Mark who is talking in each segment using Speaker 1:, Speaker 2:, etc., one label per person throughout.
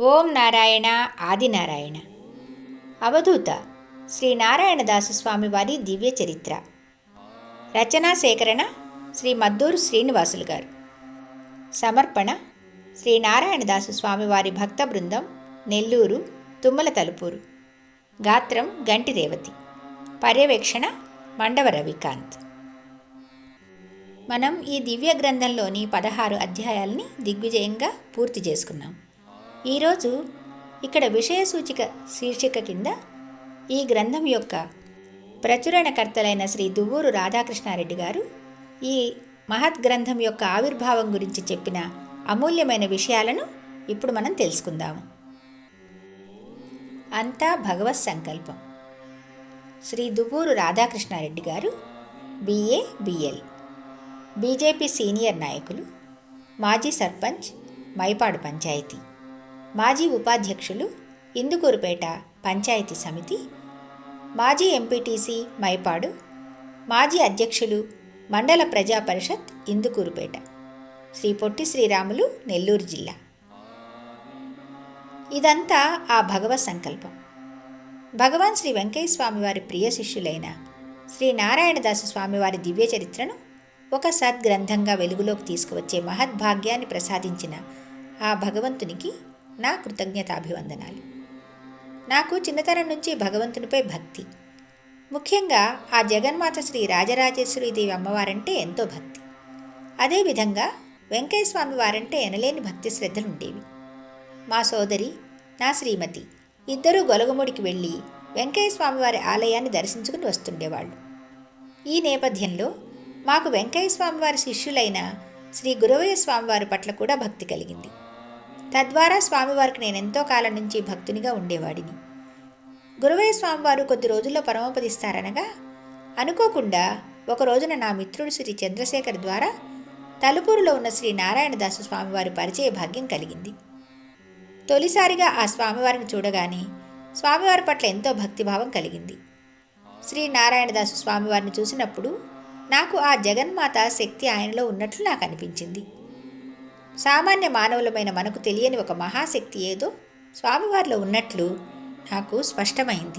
Speaker 1: ఓం నారాయణ ఆదినారాయణ అవధూత శ్రీ నారాయణదాసు స్వామి వారి దివ్య చరిత్ర. రచనా సేకరణ శ్రీ మద్దూరు శ్రీనివాసులు గారు. సమర్పణ శ్రీ నారాయణదాసు స్వామివారి భక్త బృందం నెల్లూరు తుమ్మల తలుపూరు. గాత్రం గంటి రేవతి. పర్యవేక్షణ మండవ రవికాంత్. మనం ఈ దివ్య గ్రంథంలోని పదహారు అధ్యాయాల్ని దిగ్విజయంగా పూర్తి చేసుకున్నాం. ఈరోజు ఇక్కడ విషయ సూచిక శీర్షిక కింద ఈ గ్రంథం యొక్క ప్రచురణకర్తలైన శ్రీ దువ్వూరు రాధాకృష్ణారెడ్డి గారు ఈ మహత్ గ్రంథం యొక్క ఆవిర్భావం గురించి చెప్పిన అమూల్యమైన విషయాలను ఇప్పుడు మనం తెలుసుకుందాము. అంతా భగవత్ సంకల్పం. శ్రీ దువ్వూరు రాధాకృష్ణారెడ్డి గారు బిఏ బిఎల్ బీజేపీ సీనియర్ నాయకులు మాజీ సర్పంచ్ మైపాడు పంచాయతీ. మాజీ ఉపాధ్యక్షులు ఇందుకూరుపేట పంచాయతీ సమితి మాజీ ఎంపీటీసీ మైపాడు మాజీ అధ్యక్షులు మండల ప్రజా పరిషత్ ఇందుకూరుపేట. శ్రీ పొట్టి శ్రీరాములు నెల్లూరు జిల్లా. ఇదంతా ఆ భగవత్ సంకల్పం. భగవాన్ శ్రీ వెంకయ్య స్వామివారి ప్రియ శిష్యులైన శ్రీ నారాయణదాసు స్వామివారి దివ్య చరిత్రను ఒక సద్గ్రంథంగా వెలుగులోకి తీసుకువచ్చే మహద్భాగ్యాన్ని ప్రసాదించిన ఆ భగవంతునికి నా కృతజ్ఞతాభివందనాలు. నాకు చిన్నతనం నుంచి భగవంతునిపై భక్తి. ముఖ్యంగా ఆ జగన్మాత శ్రీ రాజరాజేశ్వరీదేవి అమ్మవారంటే ఎంతో భక్తి. అదేవిధంగా వెంకయ్య స్వామి వారంటే ఎనలేని భక్తి శ్రద్ధలు ఉండేవి మా సోదరి నా శ్రీమతి ఇద్దరూ గొలగముడికి వెళ్ళి వెంకయ్య స్వామివారి ఆలయాన్ని దర్శించుకుని వస్తుండేవాళ్ళు. ఈ నేపథ్యంలో మాకు వెంకయ్య స్వామివారి శిష్యులైన శ్రీ గురవయ్య స్వామివారి పట్ల కూడా భక్తి కలిగింది. తద్వారా స్వామివారికి నేను ఎంతో కాలం నుంచి భక్తునిగా ఉండేవాడిని. గురువయ్య స్వామివారు కొద్ది రోజుల్లో పరమపదిస్తారనగా అనుకోకుండా ఒక రోజున నా మిత్రుడు శ్రీ చంద్రశేఖర్ ద్వారా తలుపూరులో ఉన్న శ్రీ నారాయణదాసు స్వామివారి పరిచయ భాగ్యం కలిగింది. తొలిసారిగా ఆ స్వామివారిని చూడగానే స్వామివారి పట్ల ఎంతో భక్తిభావం కలిగింది. శ్రీ నారాయణదాసు స్వామివారిని చూసినప్పుడు నాకు ఆ జగన్మాత శక్తి ఆయనలో ఉన్నట్లు నాకు అనిపించింది. సామాన్య మానవులమైన మనకు తెలియని ఒక మహాశక్తి ఏదో స్వామివారిలో ఉన్నట్లు నాకు స్పష్టమైంది.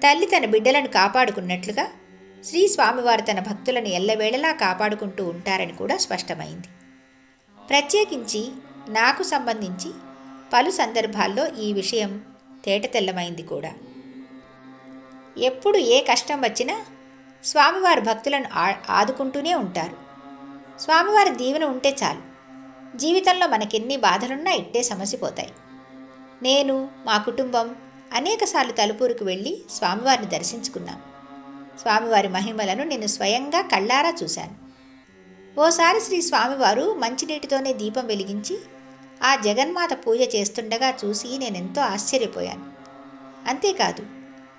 Speaker 1: తల్లి తన బిడ్డలను కాపాడుకున్నట్లుగా శ్రీ స్వామివారు తన భక్తులను ఎల్లవేళలా కాపాడుకుంటూ ఉంటారని కూడా స్పష్టమైంది. ప్రత్యేకించి నాకు సంబంధించి పలు సందర్భాల్లో ఈ విషయం తేటతెల్లమైంది కూడా. ఎప్పుడు ఏ కష్టం వచ్చినా స్వామివారి భక్తులను ఆదుకుంటూనే ఉంటారు. స్వామివారి దీవెన ఉంటే చాలు. జీవితంలో మనకెన్ని బాధలున్నా ఇట్టే సమసిపోతాయి నేను మా కుటుంబం అనేకసార్లు తలుపూరుకు వెళ్ళి స్వామివారిని దర్శించుకున్నాం. స్వామివారి మహిమలను నేను స్వయంగా కళ్ళారా చూశాను. ఓసారి శ్రీ స్వామివారు మంచినీటితోనే దీపం వెలిగించి ఆ జగన్మాత పూజ చేస్తుండగా చూసి నేనెంతో ఆశ్చర్యపోయాను. అంతేకాదు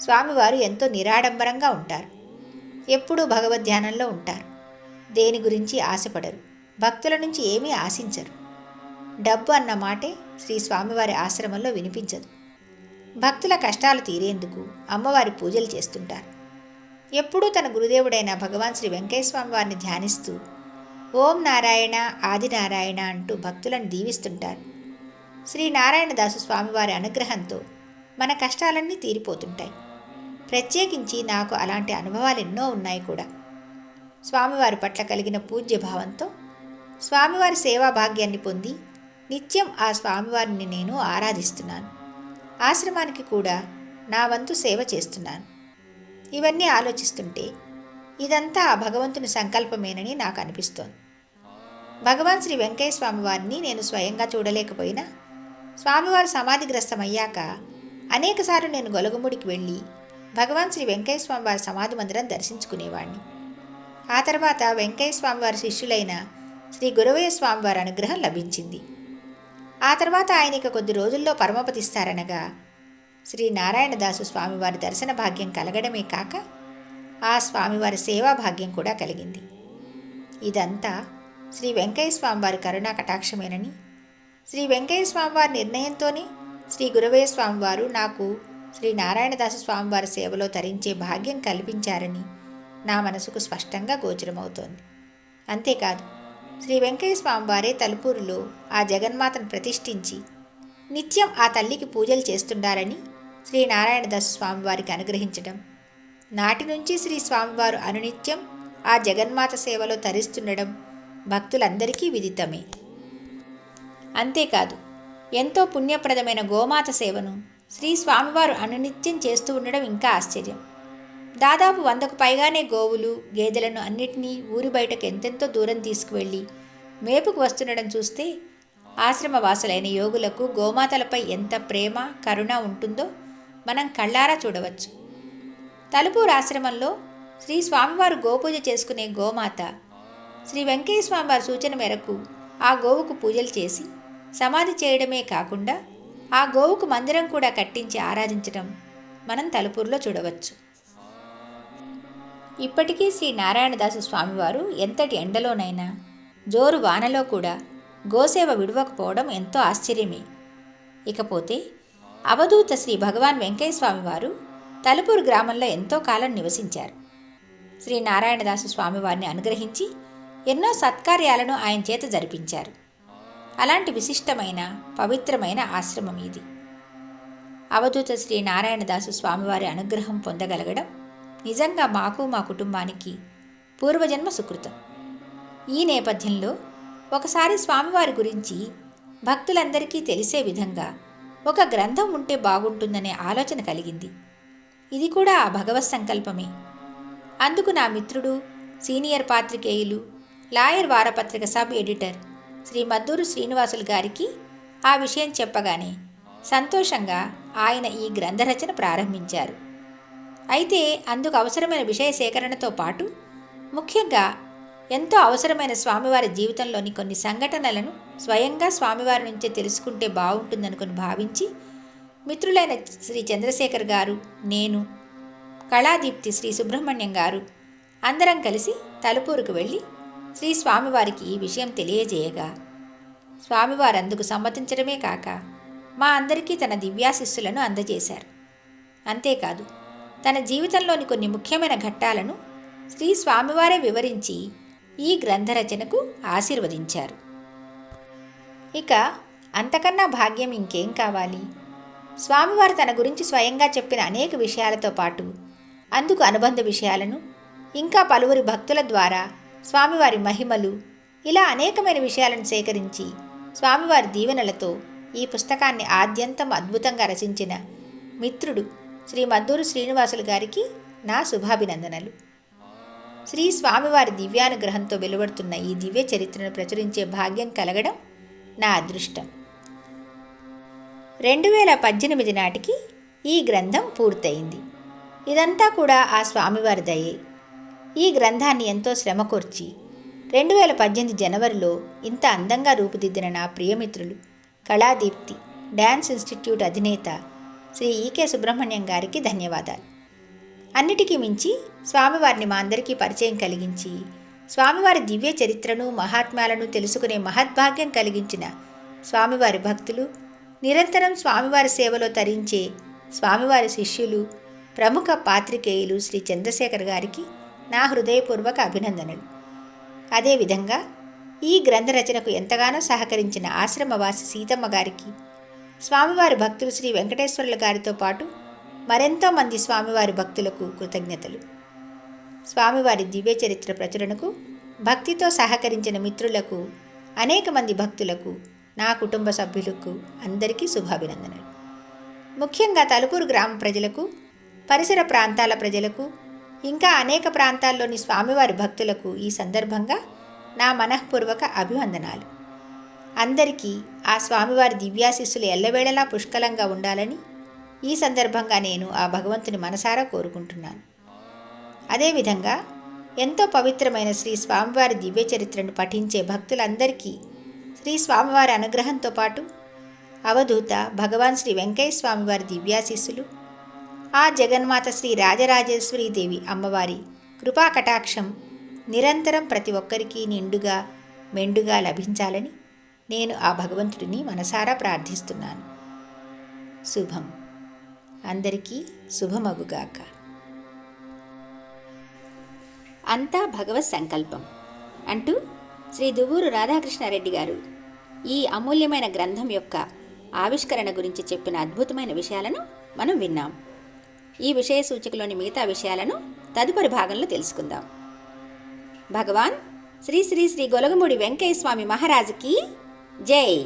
Speaker 1: స్వామివారు ఎంతో నిరాడంబరంగా ఉంటారు. ఎప్పుడూ భగవద్ధ్యానంలో ఉంటారు. దేని గురించి ఆశపడరు. భక్తుల నుంచి ఏమీ ఆశించరు. డబ్బు అన్న మాటే శ్రీ స్వామివారి ఆశ్రమంలో వినిపించదు. భక్తుల కష్టాలు తీరేందుకు అమ్మవారి పూజలు చేస్తుంటారు. ఎప్పుడూ తన గురుదేవుడైన భగవాన్ శ్రీ వెంకటేశ్వరవారిని వారిని ధ్యానిస్తూ ఓం నారాయణ ఆదినారాయణ అంటూ భక్తులను దీవిస్తుంటారు. శ్రీ నారాయణదాసు స్వామివారి అనుగ్రహంతో మన కష్టాలన్నీ తీరిపోతుంటాయి. ప్రత్యేకించి నాకు అలాంటి అనుభవాలు ఎన్నో ఉన్నాయి కూడా. స్వామివారి పట్ల కలిగిన పూజ్య భావంతో స్వామివారి సేవా భాగ్యాన్ని పొంది నిత్యం ఆ స్వామివారిని నేను ఆరాధిస్తున్నాను. ఆశ్రమానికి కూడా నా వంతు సేవ చేస్తున్నాను. ఇవన్నీ ఆలోచిస్తుంటే ఇదంతా ఆ భగవంతుని సంకల్పమేనని నాకు అనిపిస్తోంది. భగవాన్ శ్రీ వెంకయ్య స్వామివారిని నేను స్వయంగా చూడలేకపోయినా స్వామివారు సమాధిగ్రస్తమయ్యాక అనేకసార్లు నేను గొలగముడికి వెళ్ళి భగవాన్ శ్రీ వెంకయ్య స్వామివారి సమాధి మందిరం దర్శించుకునేవాడిని ఆ తర్వాత వెంకయ్య స్వామివారి శిష్యులైన శ్రీ గురవయ్య స్వామివారి అనుగ్రహం లభించింది. ఆ తర్వాత ఆయన ఇక కొద్ది రోజుల్లో పరమపతిస్తారనగా శ్రీ నారాయణదాసు స్వామివారి దర్శన భాగ్యం కలగడమే కాక ఆ స్వామివారి సేవా భాగ్యం కూడా కలిగింది. ఇదంతా శ్రీ వెంకయ్య స్వామివారి కరుణా కటాక్షమేనని శ్రీ వెంకయ్య స్వామివారి నిర్ణయంతోనే శ్రీ గురవయ్య స్వామివారు నాకు శ్రీ నారాయణదాసు స్వామివారి సేవలో తరించే భాగ్యం కల్పించారని నా మనసుకు స్పష్టంగా గోచరమవుతోంది. అంతేకాదు శ్రీ వెంకయ్య స్వామివారే తలుపూరులో ఆ జగన్మాతను ప్రతిష్ఠించి నిత్యం ఆ తల్లికి పూజలు చేస్తుండాలని శ్రీ నారాయణదాసు స్వామివారికి అనుగ్రహించడం నాటి నుంచి శ్రీ స్వామివారు అనునిత్యం ఆ జగన్మాత సేవలో తరిస్తుండడం భక్తులందరికీ విదితమే. అంతేకాదు ఎంతో పుణ్యప్రదమైన గోమాత సేవను శ్రీ స్వామివారు అనునిత్యం చేస్తూ ఉండడం ఇంకా ఆశ్చర్యం. దాదాపు వందకు పైగానే గోవులు గేదెలను అన్నిటినీ ఊరి బయటకు ఎంతెంతో దూరం తీసుకువెళ్ళి మేపుకు వస్తుండడం చూస్తే ఆశ్రమవాసులైన యోగులకు గోమాతలపై ఎంత ప్రేమ కరుణ ఉంటుందో మనం కళ్ళారా చూడవచ్చు. తలుపూరు ఆశ్రమంలో శ్రీ స్వామివారు గోపూజ చేసుకునే గోమాత శ్రీ వెంకయ్య స్వామివారి సూచన మేరకు ఆ గోవుకు పూజలు చేసి సమాధి చేయడమే కాకుండా ఆ గోవుకు మందిరం కూడా కట్టించి ఆరాధించడం మనం తలుపూరులో చూడవచ్చు. ఇప్పటికీ శ్రీ నారాయణదాసు స్వామివారు ఎంతటి ఎండలోనైనా జోరు వానలో కూడా గోసేవ విడవకపోవడం ఎంతో ఆశ్చర్యమే. ఇకపోతే అవధూత శ్రీ భగవాన్ వెంకయ్య స్వామివారు తలుపూరు గ్రామంలో ఎంతో కాలం నివసించారు. శ్రీ నారాయణదాసు స్వామివారిని అనుగ్రహించి ఎన్నో సత్కార్యాలను ఆయన చేత జరిపించారు. అలాంటి విశిష్టమైన పవిత్రమైన ఆశ్రమం ఇది. అవధూత శ్రీ నారాయణదాసు స్వామివారి అనుగ్రహం పొందగలగడం నిజంగా మాకు మా కుటుంబానికి పూర్వజన్మ సుకృతం. ఈ నేపథ్యంలో ఒకసారి స్వామివారి గురించి భక్తులందరికీ తెలిసే విధంగా ఒక గ్రంథం ఉంటే బాగుంటుందనే ఆలోచన కలిగింది. ఇది కూడా ఆ భగవత్ సంకల్పమే. అందుకు నా మిత్రుడు సీనియర్ పాత్రికేయులు లాయర్ వారపత్రిక సబ్ ఎడిటర్ శ్రీ మద్దూరు శ్రీనివాసులు గారికి ఆ విషయం చెప్పగానే సంతోషంగా ఆయన ఈ గ్రంథరచన ప్రారంభించారు. అయితే అందుకు అవసరమైన విషయ సేకరణతో పాటు ముఖ్యంగా ఎంతో అవసరమైన స్వామివారి జీవితంలోని కొన్ని సంఘటనలను స్వయంగా స్వామివారి నుంచే తెలుసుకుంటే బాగుంటుందనుకుని భావించి మిత్రులైన శ్రీ చంద్రశేఖర్ గారు నేను కళాదీప్తి శ్రీ సుబ్రహ్మణ్యం గారు అందరం కలిసి తలుపూరుకు వెళ్ళి శ్రీ స్వామివారికి ఈ విషయం తెలియజేయగా. స్వామివారు అందుకు సమ్మతించడమే కాక మా అందరికీ తన దివ్యాశిస్సులను అందజేశారు. అంతేకాదు తన జీవితంలోని కొన్ని ముఖ్యమైన ఘట్టాలను శ్రీ స్వామివారే వివరించి ఈ గ్రంథరచనకు ఆశీర్వదించారు. ఇక అంతకన్నా భాగ్యం ఇంకేం కావాలి? స్వామివారు తన గురించి స్వయంగా చెప్పిన అనేక విషయాలతో పాటు అందుకు అనుబంధ విషయాలను ఇంకా పలువురి భక్తుల ద్వారా స్వామివారి మహిమలు ఇలా అనేకమైన విషయాలను సేకరించి స్వామివారి దీవెనలతో ఈ పుస్తకాన్ని ఆద్యంతం అద్భుతంగా రచించిన మిత్రుడు శ్రీ మద్దూరు శ్రీనివాసులు గారికి నా శుభాభినందనలు. శ్రీ స్వామివారి దివ్యానుగ్రహంతో వెలువడుతున్న ఈ దివ్య చరిత్రను ప్రచురించే భాగ్యం కలగడం నా అదృష్టం. రెండు వేల పద్దెనిమిది నాటికి ఈ గ్రంథం పూర్తయింది. ఇదంతా కూడా ఆ స్వామివారి దయే. ఈ గ్రంథాన్ని ఎంతో శ్రమకూర్చి రెండు వేల పద్దెనిమిది జనవరిలో ఇంత అందంగా రూపుదిద్దిన నా ప్రియమిత్రులు కళాదీప్తి డ్యాన్స్ ఇన్స్టిట్యూట్ అధినేత శ్రీ ఈకే సుబ్రహ్మణ్యం గారికి ధన్యవాదాలు. అన్నిటికీ మించి స్వామివారిని మా అందరికీ పరిచయం కలిగించి స్వామివారి దివ్య చరిత్రను మహాత్మ్యాలను తెలుసుకునే మహద్భాగ్యం కలిగించిన స్వామివారి భక్తులు నిరంతరం స్వామివారి సేవలో తరించే స్వామివారి శిష్యులు ప్రముఖ పాత్రికేయులు శ్రీ చంద్రశేఖర్ గారికి నా హృదయపూర్వక అభినందనలు. అదేవిధంగా ఈ గ్రంథ రచనకు ఎంతగానో సహకరించిన ఆశ్రమవాసి సీతమ్మ గారికి స్వామివారి భక్తులు శ్రీ వెంకటేశ్వరుల గారితో పాటు మరెంతో మంది స్వామివారి భక్తులకు కృతజ్ఞతలు. స్వామివారి దివ్య చరిత్ర ప్రచురణకు భక్తితో సహకరించిన మిత్రులకు అనేక మంది భక్తులకు నా కుటుంబ సభ్యులకు అందరికీ శుభాభినందనలు. ముఖ్యంగా తలుపూరు గ్రామ ప్రజలకు పరిసర ప్రాంతాల ప్రజలకు ఇంకా అనేక ప్రాంతాల్లోని స్వామివారి భక్తులకు ఈ సందర్భంగా నా మనఃపూర్వక అభివందనాలు. అందరికీ ఆ స్వామివారి దివ్యాశిస్సులు ఎల్లవేళలా పుష్కలంగా ఉండాలని ఈ సందర్భంగా నేను ఆ భగవంతుని మనసారా కోరుకుంటున్నాను. అదేవిధంగా ఎంతో పవిత్రమైన శ్రీ స్వామివారి దివ్య చరిత్రను పఠించే భక్తులందరికీ శ్రీ స్వామివారి అనుగ్రహంతో పాటు అవధూత భగవాన్ శ్రీ వెంకయ్య స్వామివారి దివ్యాశిస్సులు ఆ జగన్మాత శ్రీ రాజరాజేశ్వరీ దేవి అమ్మవారి కృపా కటాక్షం నిరంతరం ప్రతి ఒక్కరికి నిండుగా మెండుగా లభించాలని నేను ఆ భగవంతుడిని మనసారా ప్రార్థిస్తున్నాను. శుభం. అందరికీ శుభమగుగాక. అంతా భగవత్ సంకల్పం అంటూ శ్రీ దువ్వూరు రాధాకృష్ణారెడ్డి గారు ఈ అమూల్యమైన గ్రంథం యొక్క
Speaker 2: ఆవిష్కరణ గురించి చెప్పిన అద్భుతమైన విషయాలను మనం విన్నాం. ఈ విషయ సూచికలోని మిగతా విషయాలను తదుపరి భాగంలో తెలుసుకుందాం. భగవాన్ శ్రీ శ్రీ శ్రీ గొలగముడి వెంకయ్య స్వామి మహారాజుకి J.